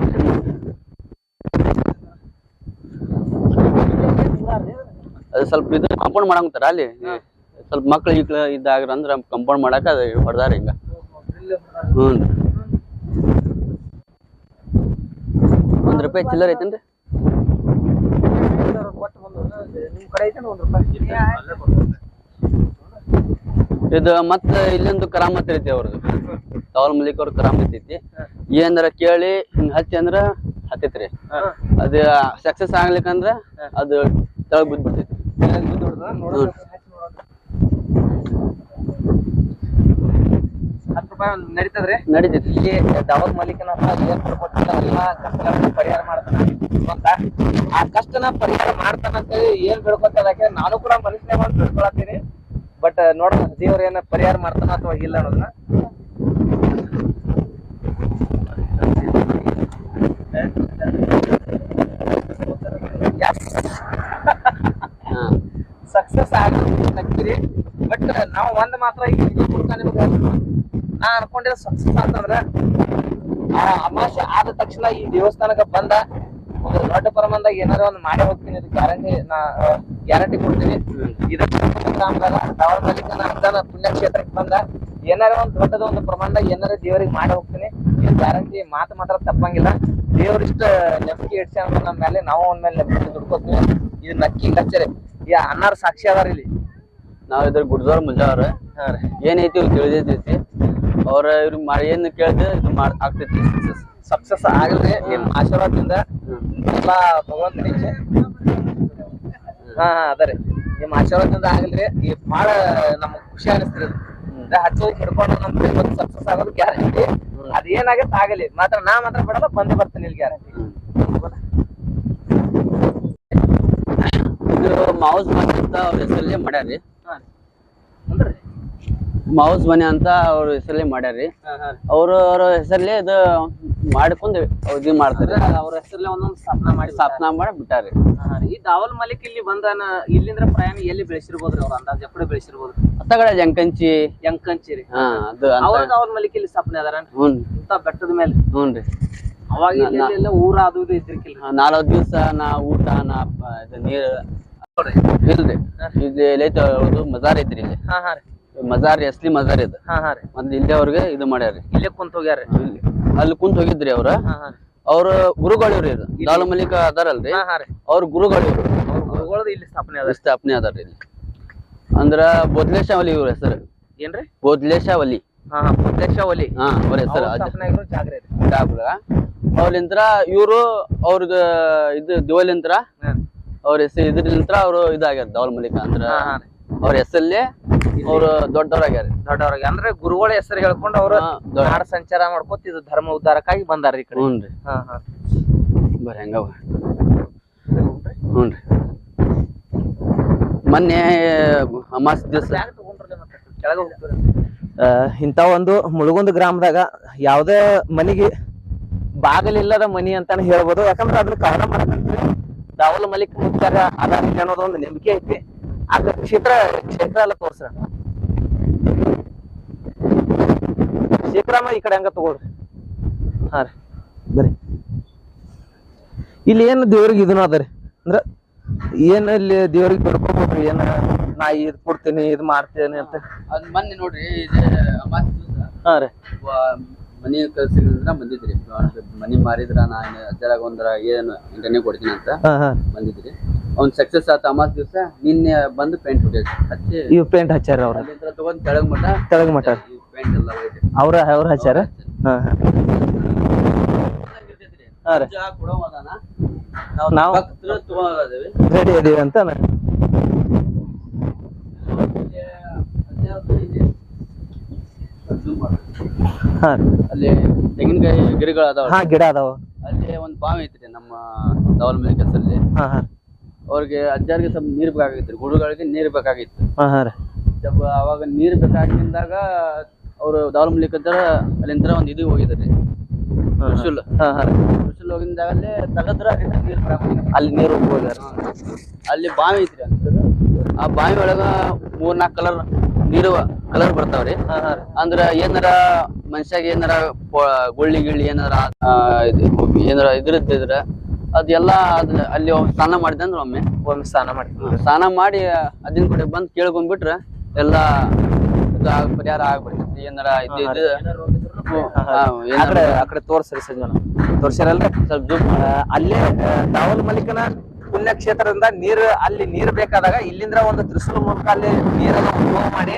ಅದು ಸ್ವಲ್ಪ ಇದು ಕಾಂಪೌಂಡ್ ಮಾಡಂತಾರ ಅಲ್ಲಿ? ಸ್ವಲ್ಪ ಮಕ್ಳು ಈಕ್ಳ ಅಂದ್ರೆ ಅಂದ್ರ ಕಂಪೌಂಡ್ ಮಾಡಾಕ ಅದು ಹೊಡ್ದಾರ ಹಿಂಗ. ಹ್ಞೂ ಒಂದ್ ರೂಪಾಯಿ ಚಿಲ್ಲರ್ ಐತೇನ್ರಿ? ಇದು ಮತ್ತ ಇಲ್ಲೊಂದು ಕರಾಮತ್ ಐತಿ ಅವ್ರದ್ದು ತವಲ್ ಮಲಿಕ್ ಅವ್ರ ಕರಾಮತ್ ಐತಿ. ಏನಾರ ಕೇಳಿ ಹಿಂಗ್ ಹಚ್ಚಿ ಅಂದ್ರ ಹತ್ತೈತ್ರಿ. ಅದ ಸಕ್ಸಸ್ ಆಗ್ಲಿಕ್ಕಂದ್ರ ಅದು ತೆಳಗ್ ಬಿದ್ದ್ ರೂಪಾಯಿ ಒಂದ್ ನಡೀತದ್ರಿ? ನಡೀತೈತಿ ಇಲ್ಲಿ ದಾವದ್ ಮಲ್ಲಿಕನ ಹತ್ರ ಏನ್ ಕೊಡ್ಕೊಟ್ಟಿಲ್ಲ ಎಲ್ಲ ಕಷ್ಟಗಳನ್ನ ಪರಿಹಾರ ಮಾಡ್ತಾನ ಆ ಕಷ್ಟನ ಪರಿಹಾರ ಮಾಡ್ತಾನ ಅಂತೇಳಿ ಏನ್ ಬೆಳ್ಕೊತದಕ್ಕೆ ನಾನು ಕೂಡ ಮನುಷ್ಯನೇ ಮಾಡಿ ಬೇಡ್ಕೊಳತ್ತೀನಿ ಬಟ್ ನೋಡೋಣ ದೇವ್ರ ಏನ ಪರಿಹಾರ ಮಾಡ್ತಾನ ಅಥವಾ ಇಲ್ಲ ಅನ್ನೋದನ್ನ. ಸಕ್ಸಸ್ ಆಗ್ತೀರಿ ಬಟ್ ನಾವು ಒಂದ್ ಮಾತ್ರ ಈ ಮೂಲಕ ನಿಮ್ಗೆ. ನಾ ಅನ್ಕೊಂಡಿರೋ ಸಕ್ಸಸ್ ಅಂತಂದ್ರ. ಆ ಅಮಾಸೆ ಆದ ತಕ್ಷಣ ಈ ದೇವಸ್ಥಾನಕ್ಕೆ ಬಂದ ಒಂದು ದೊಡ್ಡ ಪ್ರಮಾಣದಾಗ ಏನಾರ ಒಂದು ಮಾಡಿ ಹೋಗ್ತೀನಿ ಇದು ಗ್ಯಾರಂಟಿ ನಾ ಗ್ಯಾರಂಟಿ ಕೊಡ್ತೀನಿ. ಇದಕ್ಕೆ ಅನುದಾನ ಪುಣ್ಯಕ್ಷೇತ್ರಕ್ಕೆ ಬಂದ ಏನಾರ ಒಂದು ದೊಡ್ಡದ ಒಂದು ಪ್ರಮಾಣದಾಗ ಏನಾರ ದೇವರಿಗೆ ಮಾಡಿ ಹೋಗ್ತೀನಿ. ಇದು ಗ್ಯಾರಂಟಿ ಮಾತು ಮಾತ್ರ ತಪ್ಪಂಗಿಲ್ಲ. ದೇವರಿಷ್ಟು ನೆಪ್ಪಿಗೆ ಇಡ್ಸಿ ಅಂತ ನಮ್ಮ ಮೇಲೆ ನಾವು ಒಂದ್ ಮೇಲೆ ನೆಪ್ಪಿಗೆ ದುಡ್ಕೋತೀವಿ ಇದು ನಕ್ಕಿ ಗಚ್ಚರಿ ಈ ಅನ್ನಾರ ಸಾಕ್ಷಿ ಅದಾರ ಇಲ್ಲಿ. ನಾವ್ ಇದ್ರ ಗುಡ್ದವ್ರ ಮುಂಜಾವ್ರ ಏನೈತಿ ಇವ್ರು ತಿಳಿದೈತಿ ಅವ್ರ ಇವ್ರಿಗೆ ಮಾಡಿ ಏನ್ ಕೇಳಿದ್ರೆ ಇದು ಮಾಡ್ ಆಗ್ತೈತಿ. ಸಕ್ಸಸ್ ಆಗಲ್ರಿ ನಿಮ್ ಆಶೀರ್ವಾದದಿಂದ ಎಲ್ಲಾ ಭಗವಂತ ಇಚ್ಛೆ ಹಾ ಹಾ ಅದ ರೀ. ನಿಮ್ ಆಶೀರ್ವಾದದಿಂದ ಆಗಲ್ರಿ ಈ ಬಾಳ ನಮಗ್ ಖುಷಿ ಅನಿಸ್ತಿರಿ ಹಚ್ಚೋದಕ್ಕೆ ಹಿಡ್ಕೊಂಡು ನಮ್ ಇವತ್ತು ಸಕ್ಸಸ್ ಆಗೋದು ಗ್ಯಾರಂಟಿ ಅದೇನಾಗತ್ತೆ ಆಗಲಿ ಮಾತ್ರ ನಾ ಮಾತ್ರ ಬಿಡಲ್ಲ ಬಂದು ಬರ್ತೀನಿ ಇಲ್ಲಿ ಗ್ಯಾರಂಟಿ ಇದು ಮೌಸ್ ಅವ್ರ ಹೆಸರಲ್ಲೇ ಮಾಡ್ಯಾರಿ ಮೌಸ್ ಮನೆ ಅಂತ ಅವ್ರ ಹೆಸರಲ್ಲೇ ಮಾಡ್ಯಾರ್ರಿ. ಅವ್ರ ಅವ್ರ ಹೆಸರಲ್ಲಿ ಇದು ಮಾಡ್ಕೊಂಡು ಇದು ಮಾಡ್ತಾರೆ. ಅವ್ರ ಹೆಸರಲ್ಲಿ ಒಂದೊಂದು ಸ್ಥಾಪನಾ ಮಾಡಿ ಸ್ಥಾಪನಾ ಮಾಡಿ ಬಿಟ್ಟಾರಿ. ಈ ದಾವಲ್ ಮಲಿಕ್ ಇಲ್ಲಿ ಬಂದಾನ ಇಲ್ಲಿಂದ್ರ ಪ್ರಯಾಣ ಎಲ್ಲಿ ಬೆಳೆಸಿರ್ಬೋದ್ರಿ ಅವ್ರ ಅಂದಾಜ್? ಎಪ್ಪಡೆ ಬೆಳೆಸಿರ್ಬೋದು. ಅತ್ತಗಡೆ ಜಂಕಂಚಿ. ಜಂಕಂಚಿ ರೀ. ಅದು ಅವ್ರ ದಾವಲ್ ಮಲಿಕ್ ಇಲ್ಲಿ ಸ್ಥಾಪನೆ ಅದಾರ ಹ್ಞೂ ಇಂತ ಬೆಟ್ಟದ ಮೇಲೆ. ಹ್ಞೂನ್ರಿ ಅವಾಗ ಇಲ್ಲಿ ಎಲ್ಲ ಊರ ಅದು ಇದು ಇದ್ರಿಕಿಲ್ಲ ನಾಲ್ಕು ದಿವಸ ನಾ ಊಟ ನಾ ಇದು ನೀರ್ ಇಲ್ರಿ. ಇಲ್ಲಿ ಮಜಾರ್ ಐತ್ರಿ ಇಲ್ಲಿ. ಹಾ ಹಾ ರೀ. ಮಜಾರ್ ಎಸ್ಲಿ ಮಜಾರ್ ಇದು. ಹಾ ಹಾ ರೀ. ಇಲ್ಲೇ ಅವ್ರಿಗೆ ಇದು ಮಾಡ್ಯಾರಿ ಇಲ್ಲೇ ಕುಂತ ಹೋಗ್ಯಾರ ಇಲ್ಲಿ ಅಲ್ಲಿ ಕುಂತ ಹೋಗಿದ್ರಿ ಅವ್ರ. ಹಾ ಹಾ ಅವ್ರ ಗುರುಗಳಿವ್ರಿ ಇದು. ಲಾಲ್ ಮಲ್ಲಿಕ ಅದಾರಲ್ರಿ. ಹಾ ಹಾ ರೀ. ಅವ್ರ ಗುರುಗಳಿವ್ರು ಅವ್ರ ಗುರುಗಳದ್ದು ಇಲ್ಲಿ ಸ್ಥಾಪನೆ ಅದ ಸ್ಥಾಪನೆ ಅದಾರ್ರಿ ಇಲ್ಲಿ. ಅಂದ್ರ ಬೋದ್ಲೇಶಾವಲಿ ಇವ್ರ ಹೆಸರು. ಏನ್ರಿ? ಬೋದ್ಲೇಶಾವಲಿ ಹಾ ಹಾ. ಪ್ರತ್ಯಕ್ಷ ಒಲಿ ಹಾ ಅವ್ರ ಹೆಸರು ಸ್ಥಾಪನೆ ಆಗಿರೋ ಜಾಗ ಇದೆ ಇದು. ಡಾಬ್ರ ಅವ್ಲಿಂತ್ರ ಇವ್ರು ಅವ್ರದ ಇದು ದಿವಲಿಂತ್ರ. ಹಾ. ಅವ್ರ ಹೆಸರು ಇದ್ರಲಿಂತ್ರ ಅವ್ರು ಇದಾಗ್ಯಾರ ದೌಲ್ ಮಲ್ಲಿಕ ಅಂದ್ರ. ಹಾ, ಹಾ. ಅವ್ರ ಹೆಸರಲ್ಲೇ ಅವ್ರು ದೊಡ್ಡವ್ರಾಗ್ಯಾರ. ದೊಡ್ಡವ್ರಿಗೆ ಅಂದ್ರೆ ಗುರುಗಳ ಹೆಸರು ಹೇಳ್ಕೊಂಡು ಅವ್ರು ನಾಡ ಸಂಚಾರ ಮಾಡ್ಕೊತ ಇದು ಧರ್ಮ ಉದ್ಧಾರಕ್ಕಾಗಿ ಬಂದಾರ ಈ ಕಡೆ. ಹ್ಞೂನ್ರಿ. ಹಾ ಹಾ. ಬರ್ರಿ ಹಂಗವ? ಹ್ಞೂನ್ರಿ. ಮೊನ್ನೆ ಅಮಾಸ್ ದಿವಸ ಬ್ಯಾಗ್ ತಗೊಂಡ್ರಲ್ಲ ಮತ್ತೆ? ಕೆಳಗೆ ಹೋಗ್ತೀರ? ಇಂಥ ಒಂದು ಮುಳುಗುಂದ ಗ್ರಾಮದಾಗ ಯಾವುದೇ ಮನಿಗೆ ಬಾಗಿಲಿಲ್ಲದ ಮನಿ ಅಂತಾನೆ ಹೇಳ್ಬೋದು. ಯಾಕಂದ್ರೆ ಅದನ್ನ ಕಾರಣ ಮಾಡಕಂದ್ರೆ ದಾವಲ್ ಮಲಿಕ್ ಮುತ್ತಾರ ಅದಾರ ಇಲ್ಲಿ ಅನ್ನೋದು ಒಂದು ನಂಬಿಕೆ ಐತಿ. ಅದ ಕ್ಷೇತ್ರ ಕ್ಷೇತ್ರ ಎಲ್ಲ ತೋರ್ಸ್ರ ಕ್ಷೇತ್ರಮ್ಮ ಈ ಕಡೆ ಹಂಗ ತಗೊಳ್ರಿ. ಹಾ ರೀ. ಬರ್ರಿ. ಇಲ್ಲಿ ಏನು ದೇವ್ರಿಗೆ ಇದನ್ನ ಅದ ರೀ? ಅಂದ್ರ ಏನ್ ಇಲ್ಲಿ ದೇವ್ರಿಗೆ ಬಿಡ್ಕೊಬೋದ್ರಿ ಏನ ನಾ ಇದ್ ಕೊಡ್ತೀನಿ ಇದ್ ಮಾಡ್ತೇನೆ ಅಂತ? ಅದ್ ಮೊನ್ನೆ ನೋಡ್ರಿ ಹಾ ರೀ. ಮನಿ ಕಳ್ಸಿದ್ರ ಬಂದಿದ್ರಿ. ಮನಿ ಮಾರಿದ್ರ ನಾ ಅಜ್ಜರಾಗ ಒಂದ್ರ ಏನು ಇಂಟರ್ನೇ ಕೊಡ್ತೀನಿ ಅಂತ ಬಂದಿದ್ರಿ. ಅವ್ನ್ ಸಕ್ಸಸ್ ಆತ ಅಮಾಸ್ ದಿವಸ ನಿನ್ನೆ ಬಂದು ಪೇಂಟ್ ಹೊಡಿಯ ಹಚ್ಚಿ ಇವ್ ಪೇಂಟ್ ಹಚ್ಚಾರ ಅವ್ರ. ಅಲ್ಲಿಂದ ತಗೊಂಡ್ ಕೆಳಗ್ ಮಟ ತೆಳಗ್ ಮಟ ಈ ಪೇಂಟ್ ಎಲ್ಲ ಅವ್ರ ಅವ್ರ ಹಚ್ಚಾರ ರೀ. ನಾವು ರೆಡಿ ಇದೀವಿ ಅಂತ ನಾ- ಹಾ. ರೀ. ಅಲ್ಲಿ ತೆಂಗಿನಕಾಯಿ ಗಿಡಗಳು ಅದಾವ. ಹಾ ಗಿಡ ಅದಾವ. ಅಲ್ಲಿ ಒಂದ್ ಬಾವಿ ಐತ್ರಿ ನಮ್ಮ ದವಲ್ ಮೇಲೆ ಕೆಸರಲ್ಲಿ ಹಾ ಹಾ. ಅವ್ರಿಗೆ ಅಜ್ಜಾರಿಗೆ ಸ್ವಲ್ಪ ನೀರ್ ಬೇಕಾಗಿತ್ತು ಗುಡುಗಳಿಗೆ ನೀರ್ ಬೇಕಾಗಿತ್ತು. ಹಾ ಹಾ ರೀ. ಸ್ವಲ್ಪ ಅವಾಗ ನೀರ್ ಬೇಕಾಗಿದ್ದಾಗ ಅವರು ದವಲ್ ಮಲ್ಲಿಕದ್ರ ಅಲ್ಲಿಂದ ಒಂದು ಇದು ಹೋಗಿದ್ರಿ ಹಾ, ಹಾ. ಹಾ. ತ್ರಿಶೂಲ್ ಹೋಗಿದ್ದಾಗ ಅಲ್ಲಿ ತಗದ್ರ ನೀರ್ ಬರಾಕ್ ಅಲ್ಲಿ ನೀರು ಹೋಗ್ಯಾರ ಅಲ್ಲಿ ಬಾವಿ ಐತ್ರಿ ಅಂತ ಆ ಬಾವಿ ಒಳಗ ಮೂರ್ ನಾಲ್ಕು ಕಲರ್ ನೀರು ಕಲರ್ ಬರ್ತಾವ್ರಿ. ಅಂದ್ರ ಏನಾರ ಮನುಷ್ಯಾಗ ಏನಾರ ಗುಳ್ಳಿ ಗಿಳ್ಳಿ ಏನಾರ ಏನಾರ ಇದು ಏನಾರ ಇದ್ರದ್ದಿದ್ರ ಅದೆಲ್ಲ ಅದ್ ಅಲ್ಲಿ ಸ್ನಾನ ಮಾಡಿದೆ ಅಂದ್ರೆ ಒಮ್ಮೆ? ಒಮ್ಮೆ ಸ್ನಾನ ಮಾಡ್ತೀವಿ ಸ್ನಾನ ಮಾಡಿ ಅದಿನ ಕಡೆ ಬಂದ್ ಕೇಳ್ಕೊಂಡ್ಬಿಟ್ರ ಎಲ್ಲಾ ಪರಿಹಾರ ಆಗ್ಬಿಡ್ತೈತಿ ಏನಾರ ಇದು ಆ ಕಡೆ ತೋರ್ಸ್ರಿ ಸಂಜನ ತೋರ್ಸಿರಲ್ರಿ ಸ್ವಲ್ಪ ಅಲ್ಲೇ ದಾವಲ್ ಮಲ್ಲಿಕನ ಪುಣ್ಯಕ್ಷೇತ್ರದಿಂದ ನೀರು ಅಲ್ಲಿ ನೀರು ಬೇಕಾದಾಗ ಇಲ್ಲಿಂದ ಒಂದು ತ್ರಿಶೂಲ ಮೂಲಕ ಅಲ್ಲಿ ನೀರನ್ನು ಉಪಯೋಗ ಮಾಡಿ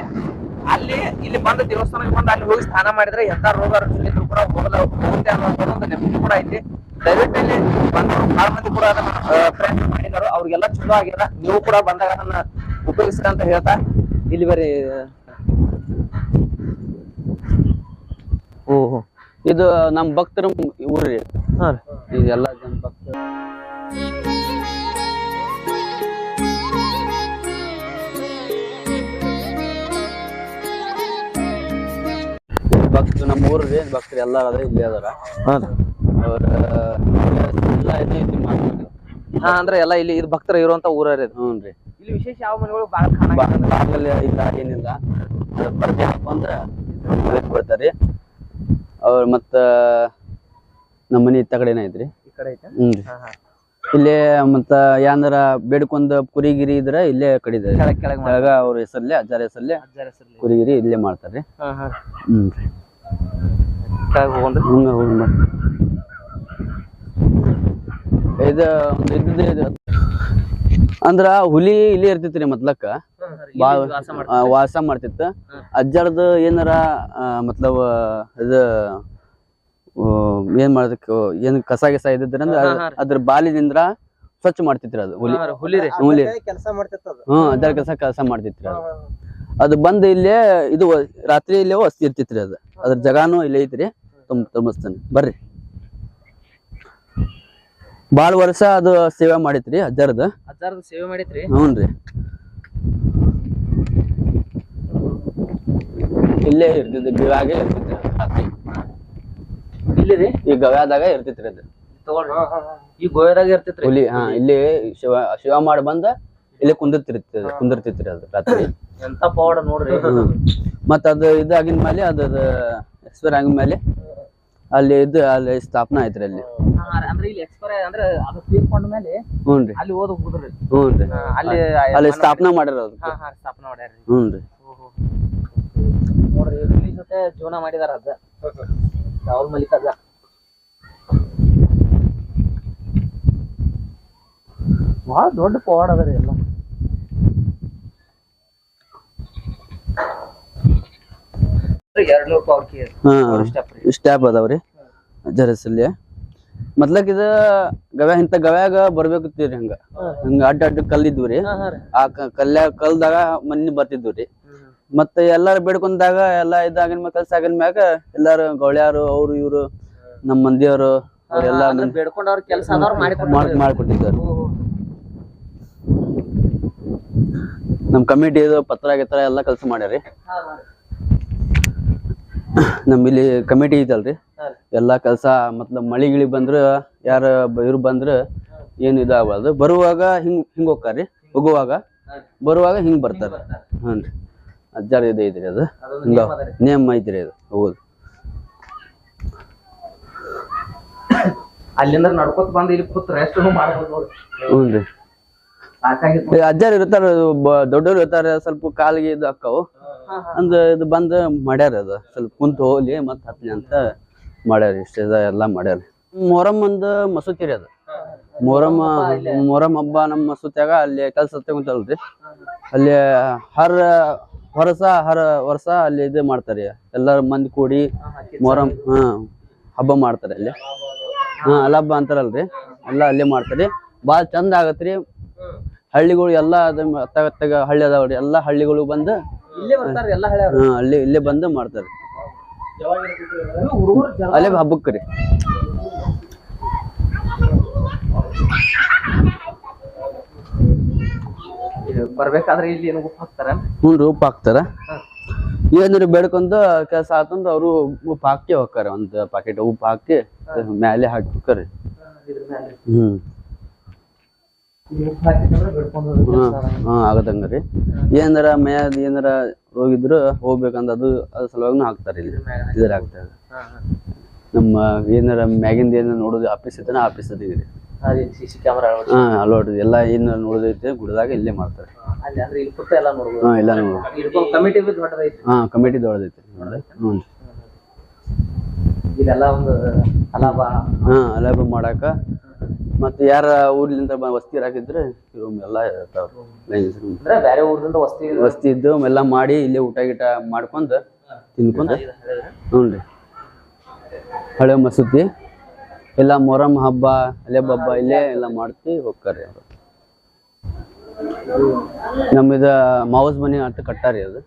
ಅಲ್ಲಿ ಇಲ್ಲಿ ಬಂದ ದೇವಸ್ಥಾನಕ್ಕೆ ಬಂದು ಅಲ್ಲಿ ಹೋಗಿ ಸ್ನಾನ ಮಾಡಿದ್ರೆ ಎಂತ ರೋಗ ರುಜಿನ ಇದ್ರು ಕೂಡ ಹೋಗಲ್ಲ. ಹೋಗುತ್ತೆ ಅನ್ನೋ ಒಂದು ನಂಬಿಕೆ ಕೂಡ ಐತಿ. ದಯವಿಟ್ಟು ಇಲ್ಲಿ ಬಂದವರು ಬಹಳ ಮಂದಿ ಕೂಡ ಅದನ್ನ ಪ್ರಯತ್ನ ಮಾಡಿದಾರು. ಅವ್ರಿಗೆಲ್ಲ ಚಲೋ ಆಗಿಲ್ಲ ನೀವು ಕೂಡ ಬಂದಾಗ ಅದನ್ನ ಉಪಯೋಗಿಸ್ರಿ ಅಂತ ಹೇಳ್ತಾ ಇಲ್ಲಿ ಬರೀ ಓಹೋ. ಇದು ನಮ್ ಭಕ್ತರ ಊರಿ. ಹಾ ಇದೆಲ್ಲ ಜನ ಭಕ್ತರು. ಭಕ್ತರು ನಮ್ಮ ಊರ್ರಿ ಭಕ್ತರು ಎಲ್ಲ ಅದ್ರ ಇಲ್ಲಿ ಅದಾರ. ಹಾ ರೀ ಅವ್ರ ಎಲ್ಲ ಇದು ಇಲ್ಲಿ ಮಾಡ್ತಾರೆ. ಹಾ ಅಂದ್ರೆ ಎಲ್ಲ ಇಲ್ಲಿ ಇದು ಭಕ್ತರ ಇರುವಂತ ಊರ ರೀ. ಹ್ಞೂನ್ರಿ ಇಲ್ಲಿ ವಿಶೇಷ ಯಾವ ಮನೆಗಳು ಭಾಳ ಕಾಣ ಬಾಗಲ ಇಲ್ಲ ಏನಿಲ್ಲ. ಬರ್ಬೇಕು ಅಂದ್ರ ಬಿಡ್ತಾರಿ ಅವ್ರ ಮತ್ತ ನಮ್ಮ ಮನೆ ಇತ್ತ ಕಡೆನ ಐತ್ರಿ. ಈ ಕಡೆ ಐತೆ? ಹ್ಞೂನ್ರಿ ಹಾ ಹಾ. ಇಲ್ಲೇ ಮತ್ತ ಯಾಂದ್ರ ಬೇಡ್ಕೊಂದ ಕುರಿಗಿರಿ ಇದ್ರ ಇಲ್ಲೇ ಕಡಿದ. ಕೆಳಗ್ ಅವ್ರ ಹೆಸರಲ್ಲೇ ಅಜ್ಜಾರ ಹೆಸರಲ್ಲೇ ಕುರಿಗಿರಿ ಇಲ್ಲೇ ಮಾಡ್ತಾರ್ರಿ. ಹಾ ಹಾ. ಹ್ಞೂನ್ರಿ ಕೆಳಗ್ ಹೋಗೋಣ್ರಿ ಹಂಗ ಹೋಗಿ ಬರ್ರಿ. ಇದು ಒಂದು ಇದ್ದದ್ದು ಇದು. ಅಂದ್ರ ಹುಲಿ ಇಲ್ಲಿ ಇರ್ತಿತ್ರಿ ಮೊದ್ಲಕ್ಕ ಬಾಳ ವಾಸ ಆ, ವಾಸ ಮಾಡ್ತಿತ್ತ. ಅಜ್ಜಾರ್ದು ಏನಾರ ಆ, ಮತ್ಲಬ್ ಇದ ಏನ್ ಮಾಡೋದಕ್ಕೆ ಏನ್ ಕಸ ಗಿಸ ಇದ್ದಿದ್ರ ಹಾ. ಅದ್ರ ಬಾಲಿನಿಂದ ಸ್ವಚ್ಛ ಮಾಡ್ತಿತ್ರಿ ಅದು ಹುಲಿ. ಹುಲಿ ಕೆಲಸ ಮಾಡ್ತಿತ್ತ ಅದು. ಹ್ಮ್ ಅದ್ರ ಕೆಲಸ ಕೆಲಸ ಮಾಡ್ತಿತ್ರಿ ಅದು. ಅದು ಬಂದ್ ಇಲ್ಲೇ ಇದು ರಾತ್ರಿ ಇಲ್ಲೇ ವಸ್ತಿ ಇರ್ತಿತ್ರಿ ಅದು. ಅದ್ರ ಜಗಾನು ಇಲ್ಲೇ ಐತ್ರಿ. ತುಂಬ ತುಂಬಿಸ್ತಾನೆ ಬರ್ರಿ. ಬಾಳ ವರ್ಷ ಅದು ಸೇವೆ ಮಾಡಿತ್ರಿ ಅಜ್ಜಾರದ. ಅಜ್ಜಾರದ ಸೇವೆ ಮಾಡಿತ್ರಿ. ಹ್ಞೂನ್ರಿ ಇಲ್ಲೇ ಇರ್ತಿದ್ದೆ ಬಿವಾಗೆ ಇರ್ತಿತ್ರಿ ರಾತ್ರಿ. ಇಲ್ಲಿ ರೀ? ಈ ಗವ್ಯಾದಾಗ ಇರ್ತಿತ್ರಿ ಅದು. ತಗೊಳ್ರಿ ಈ ಗೋಯದಾಗ ಇರ್ತಿತ್ರಿ? ಹುಲಿ ಹಾ ಇಲ್ಲಿ ಶಿವ ಶಿವ ಮಾಡಿ ಬಂದ ಇಲ್ಲಿ ಕುಂದಿರ್ತಿರ್ತಿ ಕುಂದಿರ್ತಿತ್ರಿ ಅದು ರಾತ್ರಿ. ಎಂತ ಪವಾಡ ನೋಡ್ರಿ. ಮತ್ತ ಅದು ಇದಾಗಿನ ಮೇಲೆ ಅದು ಎಕ್ಸ್ಪೈರ್ ಆಗಿನ ಮೇಲೆ ಅಲ್ಲಿ ಇದು ಅಲ್ಲಿ ಸ್ಥಾಪನಾ ಐತ್ರಿ ಅಲ್ಲಿ. ಅಂದ್ರೆ ಇಲ್ಲಿ ಎಕ್ಸ್ಪೈರ್ ಅಂದ್ರೆ ಅದು ತೀರ್ಕೊಂಡ ಮೇಲೆ ಹ್ಞೂನ್ರಿ ಅಲ್ಲಿ ಓದ್ ಹ್ಞೂನ್ರಿ ಅಲ್ಲಿ ಅಲ್ಲಿ ಸ್ಥಾಪನಾ ಮಾಡ್ಯಾರ ಅದಕ್ಕೆ ಹಾ ಹಾ ಸ್ಥಾಪನೆ ಮಾಡ್ಯಾರ್ರಿ ಹ್ಞೂನ್ರಿ ನೋಡ್ರಿ ಹುಲಿ ಜೊತೆ ಜೀವನ ಮಾಡಿದಾರ ಅದ. ರಾಹುಲ್ ಮಲಿಕ್ ಅದ. ಬಹಳ ದೊಡ್ಡ ಪವಾಡ ಅದ ರೀ ಎಲ್ಲ. ಎರಡ್ ನೂರು ರೂಪಾಯಿ ಹಾ ಸ್ಟೆಪ್ ಸ್ಟ್ಯಾಪ್ ಅದಾವ್ರಿ. ಜರಸಲ್ಯ ಮೊದ್ಲಕ್ ಇದ ಗವ್ಯಾ ಇಂತ ಗವ್ಯಾಗ ಬರ್ಬೇಕತ್ತೀರಿ ಹಂಗ. ಹಂಗ ಅಡ್ಡ ಅಡ್ಡ ಕಲ್ಲಿದ್ವು ರೀ. ಆ ಕಲ್ಯ ಕಲ್ದಾಗ ಮನಿ ಬರ್ತಿದ್ವು ರೀ. ಮತ್ತ ಎಲ್ಲಾರು ಬೇಡ್ಕೊಂಡಾಗ ಎಲ್ಲಾ ಇದಾಗಿನ ಮ್ಯಾಗ ಕೆಲ್ಸ ಆಗಿನ ಮ್ಯಾಗ ಎಲ್ಲಾರು ಗೌಳ್ಯಾರು ಅವ್ರು ಇವ್ರು ನಮ್ಮ ಮಂದಿಯವರು ಅವರೆಲ್ಲ ಅಂದ್ರೆ ಬೇಡ್ಕೊಂಡವ್ರ ಕೆಲಸ ಮಾಡ್ಕೊಟ್ಟಿದ್ದಾರೆ. ನಮ್ ಕಮಿಟಿ ಪತ್ರ ಗಿತ್ರ ಎಲ್ಲಾ ಕೆಲಸ ಮಾಡ್ಯಾರಿ. ನಮ್ ಇಲ್ಲಿ ಕಮಿಟಿ ಐತಲ್ರಿ ಎಲ್ಲಾ ಕೆಲಸ ಮತ್ಲಬ್ ಮಳಿ ಗಿಳಿ ಬಂದ್ರ ಯಾರ ಇವ್ರು ಬಂದ್ರ ಏನು ಇದಾಗಬಾರ್ದು ಬರುವಾಗ ಹಿಂಗ್ ಹಿಂಗ್ ಹೋಗ್ತಾರ್ರಿ ಹೋಗುವಾಗ. ಬರುವಾಗ ಹಿಂಗ್ ಬರ್ತಾರ ಹ್ಞೂ ರೀ. ಅಜ್ಜಾರ ಇದು ಐತ್ರಿ ಅದು. ಹಿಂಗ ನೇಮ್ ಐತ್ರಿ ಅದು. ಹೌದು. ಅಲ್ಲಿಂದ ನಡ್ಕೊತ ಬಂದು ಇಲ್ಲಿ ಕೂತ್ ರೆಸ್ಟ್ ಮಾಡ್ಬೋದು ಈ ಅಜ್ಜಾರ್ ಇರ್ತಾರ ದೊಡ್ಡವ್ರು ಇರ್ತಾರ ಸ್ವಲ್ಪ ಕಾಲಿಗೆ ಇದು ಅಕ್ಕಾವು ಅಂದ ಇದು ಬಂದ ಮಾಡ್ಯಾರ ಅದ. ಸ್ವಲ್ಪ ಕುಂತ ಹೋಗ್ಲಿ ಮತ್ತ ಹತ್ಲಿ ಅಂತ ಮಾಡ್ಯಾರ ಇಷ್ಟ ಎಲ್ಲಾ ಮಾಡ್ಯಾರ. ಮೊರಮ್ ಒಂದು ಮಸೂತಿ ರೀ ಅದು ಮೊರಮ್ ಮೊಹರಂ ಹಬ್ಬ ನಮ್ಮ ಮಸೂತಿಯಾಗ ಅಲ್ಲಿ ಕೆಲಸ ತಗೊಂತಲ್ರಿ. ಅಲ್ಲಿ ಹರ ವರ್ಷ ಹರ ವರ್ಷ ಅಲ್ಲಿ ಇದು ಮಾಡ್ತಾರೆ. ಎಲ್ಲಾರು ಮಂದಿ ಕೂಡಿ ಮೊರಮ್ ಹಾ ಹಬ್ಬ ಮಾಡ್ತಾರೆ ಅಲ್ಲಿ. ಹಾ ಅಲ್ಲ ಹಬ್ಬ ಅಂತಾರಲ್ರಿ. ಎಲ್ಲ ಅಲ್ಲಿ ಮಾಡ್ತಾರೆ. ಭಾಳ ಚಂದ ಆಗತ್ರಿ. ಹಳ್ಳಿಗಳು ಎಲ್ಲ ಅದ ತಗ ಹಳ್ಳಿ ಅದಾವ್ರಿ. ಎಲ್ಲಾ ಹಳ್ಳಿಗಳು ಬಂದು ಇಲ್ಲೇ ಬಂದ ಎಲ್ಲ ಹಳೆ ಹಾ ಅಲ್ಲಿ ಇಲ್ಲೇ ಬಂದು ಮಾಡ್ತಾರೆ. ಅಲ್ಲೇ ಹಬ್ಬಕ್ಕೆ ರೀ ಬರ್ಬೇಕಾದ್ರೆ ಇಲ್ಲಿ ಏನು ಉಪ್ಪು ಹಾಕ್ತಾರ? ಹ್ಞೂ ರೀ ಉಪ್ಪು ಹಾಕ್ತಾರ. ಏನ್ರಿ ಬೇಡ್ಕೊಂತ ಕೆಲಸ ಆತಂದ್ರ ಅವರು ಉಪ್ಪು ಹಾಕಿ ಹೋಗ್ತಾರ. ಒಂದು ಪಾಕೆಟ್ ಉಪ್ಪು ಹಾಕಿ ಮ್ಯಾಲೆ ಹಾಕಿ ಹೋಗ್ತಾರ ಇದ್ರ ಮೇಲೆ ಹ್ಮ್ ಉಪ್ಪು ಹಾಕಿದ್ರೆ ಬಿಡ್ಕೊಂಡು ಹ್ಮ್ ಹಾ ಆಗದಂಗ ರೀ. ಏನಾರ ಮ್ಯಾದ ಏನಾರ ಹೋಗಿದ್ರು ಹೋಗ್ಬೇಕಂದ ಅದು ಅದ್ರ ಸಲುವಾಗ್ನು ಹಾಕ್ತಾರ ಇಲ್ಲಿ. ಇದ್ರ ಹಾಕ್ತಾರ. ನಮ್ಮ ಏನಾರ ಮ್ಯಾಗಿಂದ ಏನಾರ ನೋಡೋದು ಆಫೀಸ್ ಐತೆ ಆಫೀಸ್ ಅದ ಕ್ಯಾಮ್ರಾ ಹಾ ಅಲೋಡ್ ಎಲ್ಲ ಏನು ನೋಡೋದೈತೆ ಗುಡ್ದಾಗ ಇಲ್ಲೇ ಮಾಡ್ತಾರೆ. ಹಾ ಎಲ್ಲ ನೋಡು ಹಾ ಕಮಿಟಿ ದೊಡ್ಡದೈತೆ. ಹ್ಞೂ ಇದೆಲ್ಲ ಒಂದು ಅಲಾಭ. ಹಾ ಅಲಾಬ ಮಾಡಾಕ ಮತ್ತೆ ಯಾರ ಊರ್ಲಿಂದ ಬ- ವಸ್ತಿ ಹಾಕಿದ್ರೆ ರೂಮ್ ಎಲ್ಲ ಇರ್ತಾವ ಲೈನ್ಸ್ ರೂಮ್ ಅಂದ್ರೆ ಬೇರೆ ಊರಿಂದ ವಸ್ತಿ ವಸ್ತಿ ಇದ್ದು ಎಲ್ಲ ಮಾಡಿ ಇಲ್ಲೇ ಊಟ ಗೀಟ ಮಾಡ್ಕೊಂಡು ತಿನ್ಕೊಂಡು. ಹ್ಞೂ ರೀ. ಹಳೆ ಮಸೂತಿ ಎಲ್ಲ ಮೊಹರಂ ಹಬ್ಬ ಅಲೆ ಹಬ್ಬ ಇಲ್ಲೇ ಎಲ್ಲ ಮಾಡ್ತಿ ಹೋಗ್ತಾರೆ ಅವರು. ನಮ್ಮಿದ ಮಾವಸ್ ಮನೆ ಅಂತ ಕಟ್ಟಾರಿ ಅದು.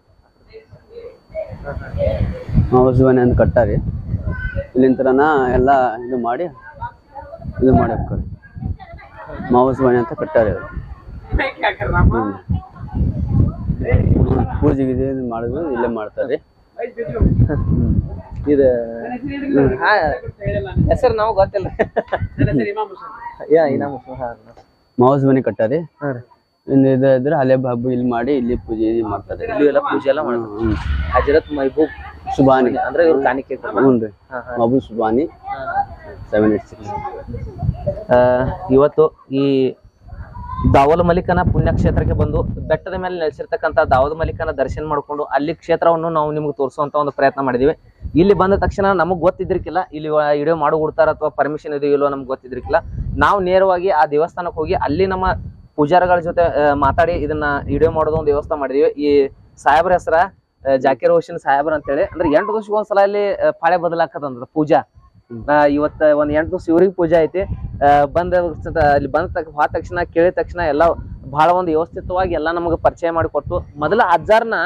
ಮಾವಸ್ ಮನೆ ಅಂತ ಕಟ್ಟಾರಿ. ಇಲ್ಲಿಂತರನ ಎಲ್ಲ ಇದು ಮಾಡಿ ಇದು ಮಾಡಿ ಹೋಗ್ತಾರೆ. ಮಾವಸ್ ಮನೆ ಅಂತ ಕಟ್ಟಾರೆ. ಪೂಜೆ ಗೀಜೆ ಇದು ಮಾಡೋದು ಇಲ್ಲೇ ಮಾಡ್ತಾರೆ. ಇದು. ಹೆಸರು ನಾವು ಗೊತ್ತಿಲ್ಲ. ಯಾ. ಮಾವಸ್ ಮನೆ ಕಟ್ಟಾರಿ. ಇನ್ನು ಇದ್ರೆ ಹಲೆ ಬಾಬು ಇಲ್ಲಿ ಮಾಡಿ ಇಲ್ಲಿ ಪೂಜೆ ಮಾಡ್ತಾರೆ. ಇಲ್ಲಿ ಎಲ್ಲ ಪೂಜೆ ಎಲ್ಲ ಮಾಡ್ತಾರೆ. ಹಜರತ್ ಮೈಬೂಬ್. ಸುಬಾನಿ ಅಂದ್ರೆ ಇವ್ರು ಕಾಣಿಕೆ. ಹ್ಞೂ ರೀ. Mabu Subani seven eight six ಇವತ್ತು ಈ ದಾವಲ್ ಮಲಿಕನ ಪುಣ್ಯಕ್ಷೇತ್ರಕ್ಕೆ ಬಂದು ಬೆಟ್ಟದ ಮೇಲೆ ನೆಲೆಸಿರ್ತಕ್ಕಂಥ ದಾವದ ಮಲಿಕನ ದರ್ಶನ ಮಾಡಿಕೊಂಡು ಅಲ್ಲಿ ಕ್ಷೇತ್ರವನ್ನು ನಾವು ನಿಮ್ಗೆ ತೋರಿಸುವಂತ ಒಂದು ಪ್ರಯತ್ನ ಮಾಡಿದೀವಿ. ಇಲ್ಲಿ ಬಂದ ತಕ್ಷಣ ನಮಗೆ ಗೊತ್ತಿದ್ರಿಕಿಲ್ಲ ಇಲ್ಲಿ ವಿಡಿಯೋ ಮಾಡೋ ಕೊಡ್ತಾರ ಅಥವಾ ಪರ್ಮಿಷನ್ ಇದೆಯೋ ಇಲ್ಲೋ ನಮ್ಗೆ ಗೊತ್ತಿದ್ರಿಕಿಲ್ಲ ನಾವು ನೇರವಾಗಿ ಆ ದೇವಸ್ಥಾನಕ್ಕೆ ಹೋಗಿ ಅಲ್ಲಿ ನಮ್ಮ ಪೂಜಾರಿಗಳ ಜೊತೆ ಮಾತಾಡಿ ಇದನ್ನ ವಿಡಿಯೋ ಮಾಡೋದು ಒಂದು ವ್ಯವಸ್ಥೆ ಮಾಡಿದೀವಿ. ಈ ಸಾಹೇಬ್ರ ಹೆಸರ ಜಾಕೀರ್ ಹುಸೇನ್ ಸಾಹೇಬ್ರ ಅಂತೇಳಿ. ಅಂದ್ರೆ ಎಂಟು ದಿವಸಕ್ಕೆ ಒಂದ್ಸಲ ಇಲ್ಲಿ ಪಾಳೆ ಬದಲಾಕತ್ತಂದ್ರ ಪೂಜಾ. ಇವತ್ತ ಒಂದ್ ಎಂಟು ದಿವಸ ಇವ್ರಿಗೆ ಪೂಜೆ ಐತಿ. ಬಂದ ಅಲ್ಲಿ ಬಂದ ತಕ್ಷ ಹೋದ ತಕ್ಷಣ, ಕೇಳಿದ ತಕ್ಷಣ ಎಲ್ಲ ಬಹಳ ಒಂದು ವ್ಯವಸ್ಥಿತವಾಗಿ ಎಲ್ಲ ನಮಗೆ ಪರಿಚಯ ಮಾಡಿಕೊಟ್ಟು ಮೊದಲ ಅಜ್ಜಾರ್ನ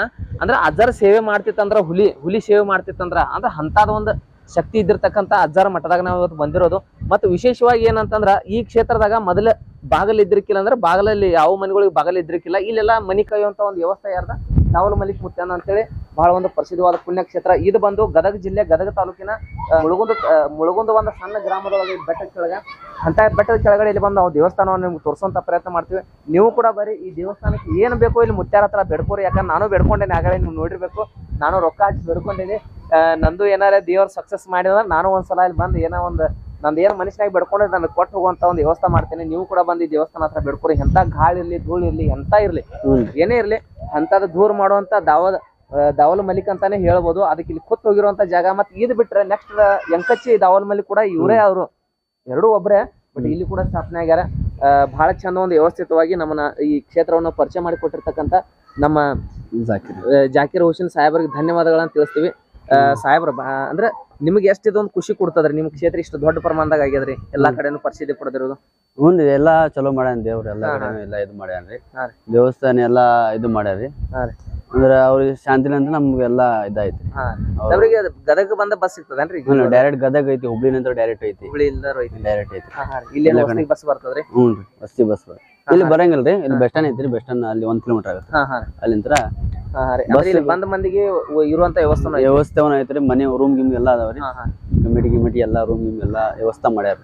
ಅಂದ್ರೆ ಅಜ್ಜಾರ್ ಸೇವೆ ಮಾಡ್ತಿತ್ತಂದ್ರ ಹುಲಿ ಹುಲಿ ಸೇವೆ ಮಾಡ್ತಿತ್ತಂದ್ರ, ಅಂದ್ರೆ ಅಂತದ ಒಂದು ಶಕ್ತಿ ಇದ್ದಿರ್ತಕ್ಕಂಥ ಅಜ್ಜಾರ ಮಠದಾಗ ನಾವು ಇವತ್ತು ಬಂದಿರೋದು. ಮತ್ತು ವಿಶೇಷವಾಗಿ ಏನಂತಂದ್ರ ಈ ಕ್ಷೇತ್ರದಾಗ ಮೊದಲ ಬಾಗಲ್ ಇದ್ರಿಕಿಲ್ಲ ಅಂದ್ರೆ ಬಾಗಲಲ್ಲಿ ಯಾವ ಮನೆಗಳಿಗೆ ಬಾಗಲ್ ಇದ್ರಿಕಿಲ್ಲ ಇಲ್ಲೆಲ್ಲ ಮನಿ ಕಾಯುವಂತ ಒಂದು ವ್ಯವಸ್ಥೆ ಯಾರ್ದ? ದಾವಲ ಮಲಿಕ್ ಮುತ್ಯಾನ ಅಂತೇಳಿ ಬಹಳ ಒಂದು ಪ್ರಸಿದ್ಧವಾದ ಪುಣ್ಯಕ್ಷೇತ್ರ. ಇದು ಬಂದು ಗದಗ ಜಿಲ್ಲೆ, ಗದಗ ತಾಲೂಕಿನ ಮುಳುಗುಂದ ಮುಳುಗುಂದ ಒಂದು ಸಣ್ಣ ಗ್ರಾಮದೊಳಗೆ ಬೆಟ್ಟದ ಕೆಳಗೆ. ಅಂತ ಬೆಟ್ಟದ ಕೆಳಗಡೆ ಇಲ್ಲಿ ಬಂದು ನಾವು ದೇವಸ್ಥಾನವನ್ನು ನಿಮ್ಗೆ ತೋರಿಸುವಂತ ಪ್ರಯತ್ನ ಮಾಡ್ತೀವಿ. ನೀವು ಕೂಡ ಬರಿ ಈ ದೇವಸ್ಥಾನಕ್ಕೆ ಏನು ಬೇಕೋ ಇಲ್ಲಿ ಮುತ್ಯಾರ ಹತ್ರ ಬೆಡ್ಕೋರಿ. ಯಾಕಂದ್ರೆ ನಾನು ಬೆಡ್ಕೊಂಡೇನೆ ಆಗಲೇ ನೀವು ನೋಡಿರ್ಬೇಕು. ನಾನು ರೊಕ್ಕ ಹಚ್ಚಿ ಬೆಡ್ಕೊಂಡೇನೆ ನಂದು ಏನಾರ ದೇವ್ರ ಸಕ್ಸಸ್ ಮಾಡಿದ್ರೆ ನಾನು ಒಂದ್ಸಲ ಇಲ್ಲಿ ಬಂದು ಏನೋ ಒಂದು ನಂದು ಏನು ಮನುಷ್ಯನಾಗಿ ಬಿಡ್ಕೊಂಡ್ರೆ ನನಗೆ ಕೊಟ್ಟು ಹೋಗುವಂತ ಒಂದು ವ್ಯವಸ್ಥೆ ಮಾಡ್ತೇನೆ. ನೀವು ಕೂಡ ಬಂದು ದೇವಸ್ಥಾನ ಹತ್ರ ಬೇಡ್ಕೊರಿ. ಎಂತ ಗಾಳಿ ಇರ್ಲಿ ಧೂಳು ಇರ್ಲಿ ಎಂತ ಇರ್ಲಿ ಏನೇ ಇರ್ಲಿ ಅಂತದ್ ದೂರ ಮಾಡುವಂತ ದಾವದ ಆ, ದಾವಲ್ ಮಲಿಕ್ ಅಂತಾನೆ ಹೇಳ್ಬೋದು. ಅದಕ್ಕೆ ಇಲ್ಲಿ ಕೂತ್ ಹೋಗಿರುವಂತ ಜಾಗ. ಮತ್ತೆ ಇದ್ ಬಿಟ್ರೆ ನೆಕ್ಸ್ಟ್ ಎಂಕಚ್ಚಿ ದಾವಲ್ ಮಲಿಕ್ ಕೂಡ ಇವರೇ ಅವರು. ಎರಡೂ ಒಬ್ರೆ ಬಟ್ ಇಲ್ಲಿ ಕೂಡ ಸ್ಥಾಪನೆ ಆಗ್ಯಾರ. ಬಹಳ ಚಂದ ಒಂದು ವ್ಯವಸ್ಥಿತವಾಗಿ ನಮ್ಮನ್ನ ಈ ಕ್ಷೇತ್ರವನ್ನು ಪರಿಚಯ ಮಾಡಿ ಕೊಟ್ಟಿರ್ತಕ್ಕಂಥ ನಮ್ಮ ಜಾಕಿರ್. ಹುಸೇನ್ ಸಾಹೇಬ್ರಿಗೆ ಧನ್ಯವಾದಗಳನ್ನ ತಿಳಿಸ್ತೀವಿ. ಸಾಹೇಬ್ರ ಬ- ಅಂದ್ರೆ ನಿಮ್ಗೆ ಎಷ್ಟು ಇದೊಂದು ಖುಷಿ ಕೊಡ್ತದ್ರಿ? ನಿಮ್ ಕ್ಷೇತ್ರ ಇಷ್ಟು ದೊಡ್ಡ ಪ್ರಮಾಣದಾಗ ಆಗ್ಯದ್ರಿ? ಎಲ್ಲಾ ಕಡೆನೂ ಪರಿಸ್ಥಿತಿ ಪಡೆದಿರೋದು? ಹ್ಞೂ ಎಲ್ಲಾ ಚಲೋ ಮಾಡ್ಯಾನ ದೇವ್ರ ಎಲ್ಲಾ. ಎಲ್ಲ ಇದು ಮಾಡ್ಯಾನ್ರಿ. ರೀ. ದೇವಸ್ಥಾನ ಎಲ್ಲಾ ಇದು ಮಾಡ್ಯಾರಿ. ಅಂದ್ರೆ ಅವ್ರಿಗೆ ಶಾಂತಿನ ಅಂತ ನಮ್ಗೆಲ್ಲ ಇದಾಯ್ತು ಅವ್ರಿಗೆ ಗದಗ ಬಂದ ಬಸ್ ಸಿಗ್ತದೇನ್ರಿ? ಡೈರೆಕ್ಟ್ ಗದಗ ಐತಿ ಹುಬ್ಳಿ ನಂತರ ಡೈರೆಕ್ಟ್ ಐತಿ. ಹುಬ್ಳಿ ಡೈರೆಕ್ಟ್ ಐತಿ. ಇಲ್ಲಿ ಬಸ್ ಬರ್ತದ್ರಿ? ಹ್ಞೂ ರೀ ಬಸ್ತಿ ಬಸ್ ಇಲ್ಲಿ ಬರಂಗಿಲ್ರಿ ಇಲ್ಲಿ ಬಸ್ ಸ್ಟ್ಯಾಂಡ್ ಐತ್ರಿ ಬಸ್ ಸ್ಟ್ಯಾಂಡ್ ಅಲ್ಲಿ ಒಂದ್ ಕಿಲೋಮೀಟರ್ ಆಗುತ್ತೆ. ಅಲ್ಲಿಂತ್ರ ಬಂದ ಮಂದಿಗೆ ಇರುವಂತ ವ್ಯವಸ್ಥೆ ವ್ಯವಸ್ಥೆ ಐತ್ರಿ ಮನೆ ರೂಮ್ ಗಿಮ್ ಎಲ್ಲಾ ಅದಾವ್ರಿ. ಕಮಿಟಿ ಗಿಮಿಟಿ ಎಲ್ಲ ರೂಮ್ ಗಿಮ್ ಎಲ್ಲ ವ್ಯವಸ್ಥೆ ಮಾಡ್ಯಾರ